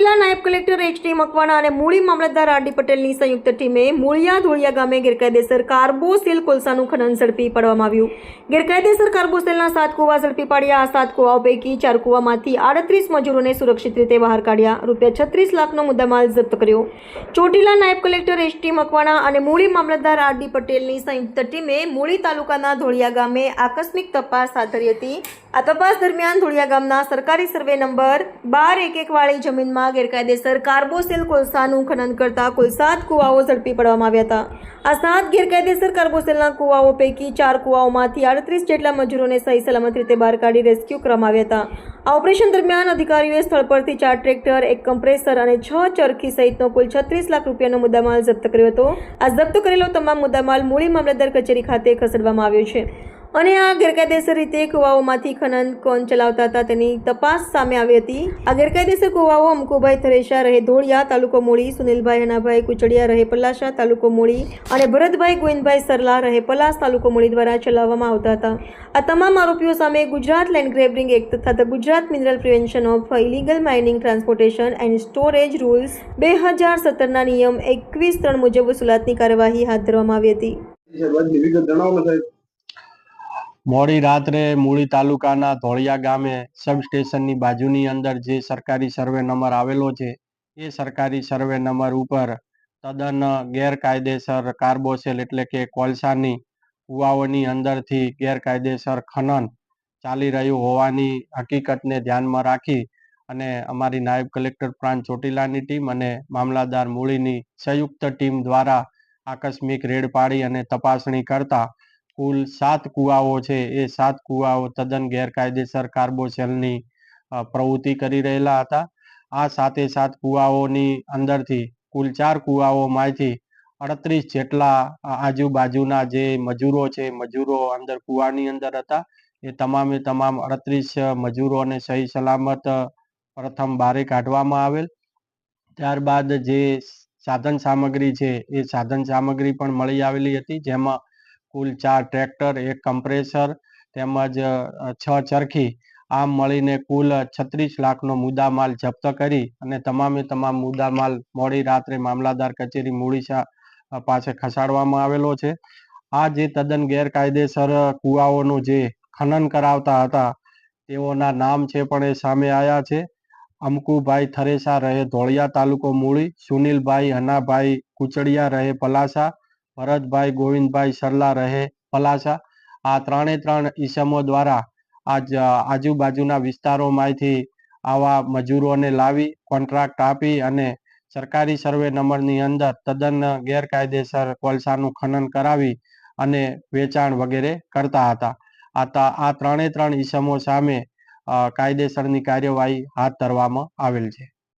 ચોટીલા નાયબ collector H T Makwana અને મૂળી મામલતદાર R D પટેલની સંયુક્ત ટીમે મૂળિયા ધોળિયા ગામે ગેરકાયદેસર કાર્બોસેલ કોલસાનું ખનન ઝડપી પાડવામાં આવ્યું. ગેરકાયદેસર કાર્બોસેલના સાત કુવા ઝડપી પાડ્યા. આ સાત કુવાઓ પૈકી ચાર કુવામાંથી આડત્રીસ મજૂરોને સુરક્ષિત રીતે બહાર કાઢ્યા. રૂપિયા છત્રીસ લાખનો મુદ્દામાલ જપ્ત કર્યો. ચોટીલા નાયબ કલેક્ટર એચ ટી મકવાણા અને મૂળી મામલતદાર આર ડી પટેલની સંયુક્ત ટીમે મૂળી તાલુકાના ધોળિયા ગામે આકસ્મિક તપાસ હાથ ધરી હતી. આ તપાસ દરમિયાન ધોળિયા ગામના સરકારી સર્વે નંબર બાર એક એક વાળી ગેરકાયદેસર કાર્બોસેલ કોલસાનું ખનન કરતા કુલ સાત કુવાઓ ઝડપી પડવામાં આવ્યા હતા. આ સાત ગેરકાયદેસર કાર્બોસેલના કુવાઓ પૈકી ચાર કુવાઓમાંથી આડત્રીસ જેટલા મજૂરોને સહી સલામત રીતે બહાર કાઢી રેસ્ક્યુ કરવામાં આવ્યા હતા. આ ઓપરેશન દરમિયાન અધિકારીઓએ સ્થળ પરથી ચાર ટ્રેક્ટર, એક કમ્પ્રેસર અને છ ચરખી સહિતનો કુલ છત્રીસ લાખ રૂપિયાનો મુદ્દામાલ જપ્ત કર્યો હતો. આ જપ્ત કરેલો તમામ મુદ્દામાલ મૂળી મામલતદાર કચેરી ખાતે ખસેડવામાં આવ્યો છે. અને આ ગેરકાયદેસર રીતે કુવાઓમાંથી ખનન કોણ ચલાવતા હતા તેની તપાસ સામે આવી હતી. આ ગેરકાયદેસર કુવાઓ અમકુભાઈ થરેશા, રહે ધોળિયા તાલુકો મૂળી, સુનિલભાઈ હનાભાઈ કુચડિયા, રહે પલાશા તાલુકો મૂળી અને ભરતભાઈ ગોવિંદભાઈ સરલા, રહે પલાસ તાલુકો મૂળી દ્વારા ચલાવવામાં આવતા હતા. આ તમામ આરોપીઓ સામે ગુજરાત લેન્ડ ગ્રેબરિંગ એક્ટ તથા Gujarat mineral prevention of illegal mining transportation and storage rules બે હજાર સત્તરના નિયમ એકવીસ ત્રણ મુજબ વસૂલાતની કાર્યવાહી હાથ ધરવામાં આવી હતી. મોડી રાત્રે મૂળી તાલુકાના ધોળિયા ગામે સબ બાજુની અંદર જે સરકારી સર્વે નંબર આવેલો છે, એ સરકારી સર્વે નંબર ઉપર તદ્દન ગેરકાયદેસર કાર્બોસેલ એટલે કે કોલસાની કુવાઓની અંદરથી ગેરકાયદેસર ખનન ચાલી રહ્યું હોવાની હકીકતને ધ્યાનમાં રાખી અને અમારી નાયબ કલેક્ટર પ્રાંત ચોટીલાની ટીમ અને મામલાદાર મૂળીની સંયુક્ત ટીમ દ્વારા આકસ્મિક રેડ પાડી અને તપાસણી કરતા કુલ સાત કુવાઓ છે. એ સાત કુવાઓ તદ્દન ગેરકાયદેસર કાર્બોસેલની પ્રવૃત્તિ કરી રહેલા હતા. આ સાતે સાત કુવાઓની અંદરથી કુલ ચાર કુવાઓમાંથી અડત્રીસ જેટલા આજુબાજુના જે મજૂરો છે, મજૂરો અંદર કુવાની અંદર હતા. એ તમામે તમામ અડત્રીસ મજૂરોને સહી સલામત પ્રથમ બારે કાઢવામાં આવેલ. ત્યારબાદ જે સાધન સામગ્રી છે, એ સાધન સામગ્રી પણ મળી આવેલી હતી, જેમાં કુલ ચાર ટ્રેક્ટર એક કમ્પ્રેસર તેમજ છ ચરખી. આમ મળીને કુલ છત્રીસ લાખનો મુદ્દામાલ જપ્ત કરી અને તમામે તમામ મુદ્દામાલ મોડી રાત્રે મામલાદાર કચેરી મૂળીસા પાસે ખસાડવામાં આવેલો છે. આ જે તદ્દન ગેરકાયદેસર કુવાઓનું જે ખનન કરાવતા હતા, તેઓના નામ છે પણ એ સામે આવ્યા છે. અમકુભાઈ થરેસા રહે ધોળિયા તાલુકો મૂળી, સુનિલભાઈ હનાભાઈ કુચડિયા રહે પલાસા ભરતભાઈ ગોવિંદભાઈ સરલા રહે પલાસા આ ત્રણે ત્રણ ઈસમો દ્વારા આજ, આજુબાજુના વિસ્તારોમાંથી આવા મજૂરોને લાવી કોન્ટ્રાક્ટ આપી અને સરકારી સર્વે નંબરની અંદર તદ્દન ગેરકાયદેસર કોલસાનું ખનન કરાવી અને વેચાણ વગેરે કરતા હતા. આ આ ત્રણે ત્રણ ઈસમો સામે કાયદેસરની કાર્યવાહી હાથ ધરવામાં આવેલ છે.